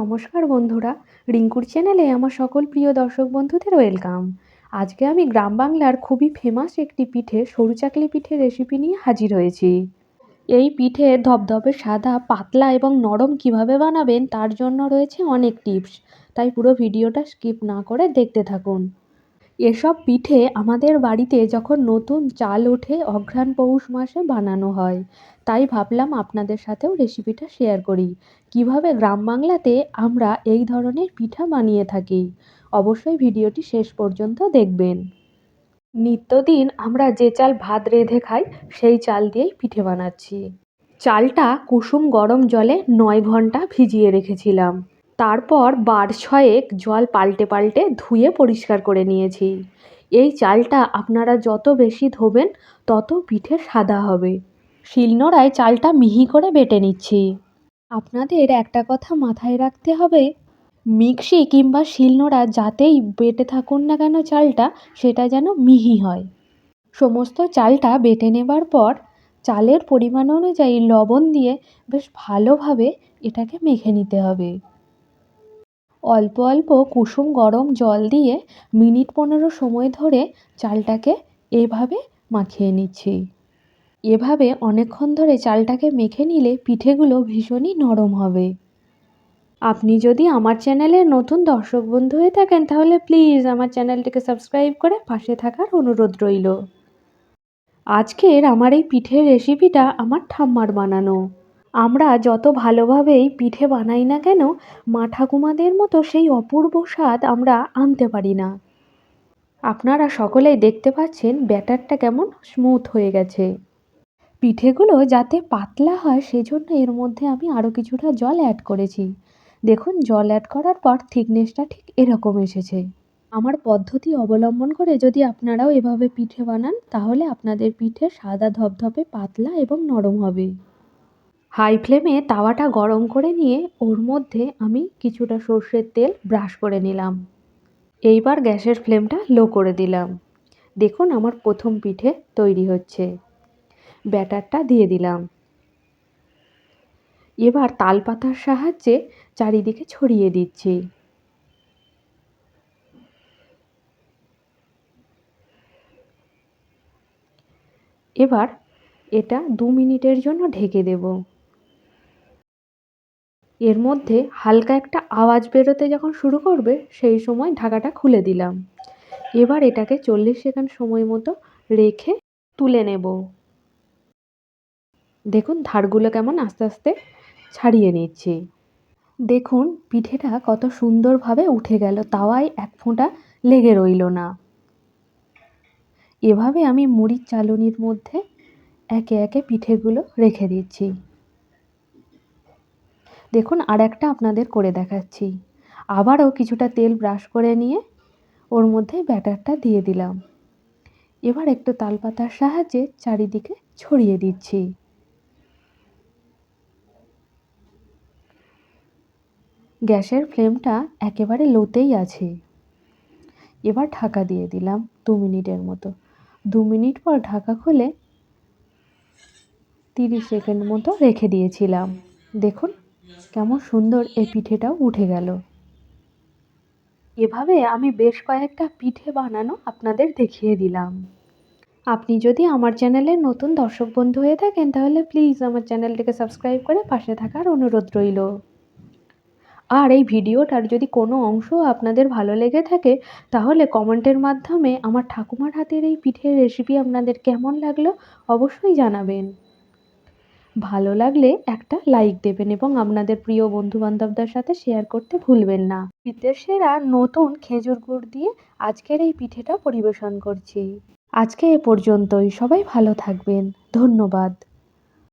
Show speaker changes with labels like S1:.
S1: নমস্কার বন্ধুরা, রিঙ্কুর চ্যানেলে আমার সকল প্রিয় দর্শক বন্ধুদের ওয়েলকাম। আজকে আমি গ্রাম বাংলার খুবই ফেমাস একটি পিঠে সরু চাকলি পিঠের রেসিপি নিয়ে হাজির হয়েছি। এই পিঠে ধবধবে সাদা, পাতলা এবং নরম কীভাবে বানাবেন তার জন্য রয়েছে অনেক টিপস তাই পুরো ভিডিওটা স্কিপ না করে দেখতে থাকুন। এসব পিঠে আমাদের বাড়িতে যখন নতুন চাল ওঠে, অঘ্রাণ পৌষ মাসে বানানো হয়। তাই ভাবলাম আপনাদের সাথেও রেসিপিটা শেয়ার করি। কীভাবে গ্রাম বাংলাতে আমরা এই ধরনের পিঠা বানিয়ে থাকি? অবশ্যই ভিডিওটি শেষ পর্যন্ত দেখবেন। নিত্যদিন আমরা যে চাল ভাত রেঁধে খাই, সেই চাল দিয়েই পিঠে বানাচ্ছি। চালটা কুসুম গরম জলে নয় ঘণ্টা ভিজিয়ে রেখেছিলাম। তারপর বার ছয়েক জল পাল্টে পাল্টে ধুয়ে পরিষ্কার করে নিয়েছি। এই চালটা আপনারা যত বেশি ধোবেন, তত পিঠে সাদা হবে। শিলনোড়ায় চালটা মিহি করে বেটে নিচ্ছি। আপনাদের একটা কথা মাথায় রাখতে হবে, মিক্সি কিংবা শিলনোড়া যাতেই বেটে থাকুন না কেন চালটা, সেটা যেন মিহি হয়। সমস্ত চালটা বেটে নেবার পর চালের পরিমাণ অনুযায়ী লবণ দিয়ে বেশ ভালোভাবে এটাকে মেখে নিতে হবে। অল্প অল্প কুসুম গরম জল দিয়ে মিনিট পনেরো সময় ধরে চালটাকে এভাবে মাখিয়ে নিচ্ছি। এভাবে অনেকক্ষণ ধরে চালটাকে মেখে নিলে পিঠেগুলো ভীষণই নরম হবে। আপনি যদি আমার চ্যানেলের নতুন দর্শক বন্ধু হয়ে থাকেন, তাহলে প্লিজ আমার চ্যানেলটিকে সাবস্ক্রাইব করে পাশে থাকার অনুরোধ রইল। আজকের আমার এই পিঠের রেসিপিটা আমার ঠাম্মার বানানো। আমরা যত ভালোভাবেই পিঠে বানাই না কেন, মা ঠাকুমাদের মতো সেই অপূর্ব স্বাদ আমরা আনতে পারি না। আপনারা সকলেই দেখতে পাচ্ছেন ব্যাটারটা কেমন স্মুথ হয়ে গেছে। পিঠেগুলো যাতে পাতলা হয় সেজন্য এর মধ্যে আমি আরও কিছুটা জল অ্যাড করেছি। দেখুন, জল অ্যাড করার পর থিকনেসটা ঠিক এরকম এসেছে। আমার পদ্ধতি অবলম্বন করে যদি আপনারাও এভাবে পিঠে বানান, তাহলে আপনাদের পিঠে সাদা ধপধপে পাতলা এবং নরম হবে। হাই ফ্লেমে তাওয়াটা গরম করে নিয়ে ওর মধ্যে আমি কিছুটা সর্ষের তেল ব্রাশ করে নিলাম। এইবার গ্যাসের ফ্লেমটা লো করে দিলাম। দেখুন আমার প্রথম পিঠে তৈরি হচ্ছে। ব্যাটারটা দিয়ে দিলাম। এবার তালপাতার সাহায্যে চারিদিকে ছড়িয়ে দিচ্ছি। এবার এটা দু মিনিটের জন্য ঢেকে দেব। এর মধ্যে হালকা একটা আওয়াজ বেরোতে যখন শুরু করবে, সেই সময় ঢাকাটা খুলে দিলাম। এবার এটাকে চল্লিশ সেকেন্ড সময় মতো রেখে তুলে নেব। দেখুন, ধারগুলো কেমন আস্তে আস্তে ছাড়িয়ে নিচ্ছি। দেখুন, পিঠেটা কত সুন্দরভাবে উঠে গেল তাওয়ায় এক ফোঁটা লেগে রইল না। এভাবে আমি মুড়ির চালনির মধ্যে একে একে পিঠেগুলো রেখে দিচ্ছি। দেখুন আর একটা আপনাদের করে দেখাচ্ছি। আবারও কিছুটা তেল ব্রাশ করে নিয়ে ওর মধ্যে ব্যাটারটা দিয়ে দিলাম। এবার একটু তালপাতার সাহায্যে চারিদিকে ছড়িয়ে দিচ্ছি। গ্যাসের ফ্লেমটা একেবারে লোতেই আছে। এবার ঢাকা দিয়ে দিলাম দু মিনিটের মতো। দু মিনিট পর ঢাকা খুলে তিরিশ সেকেন্ড মতো রেখে দিয়েছিলাম। দেখুন কেমন সুন্দর এই পিঠেটাও উঠে গেল। এভাবে আমি বেশ কয়েকটা পিঠে বানানো আপনাদের দেখিয়ে দিলাম। আপনি যদি আমার চ্যানেলের নতুন দর্শক বন্ধু হয়ে থাকেন, তাহলে প্লিজ আমার চ্যানেলটিকে সাবস্ক্রাইব করে পাশে থাকার অনুরোধ রইল। আর এই ভিডিওটার যদি কোনো অংশ আপনাদের ভালো লেগে থাকে, তাহলে কমেন্টের মাধ্যমে আমার ঠাকুমার হাতের এই পিঠের রেসিপি আপনাদের কেমন লাগল অবশ্যই জানাবেন। ভালো লাগলে একটা লাইক দেবেন এবং আপনাদের প্রিয় বন্ধুবান্ধবদের সাথে শেয়ার করতে ভুলবেন না। শীতের সেরা নতুন খেজুর গুড় দিয়ে আজকের এই পিঠেটা পরিবেশন করছি। আজকে এ পর্যন্তই। সবাই ভালো থাকবেন। ধন্যবাদ।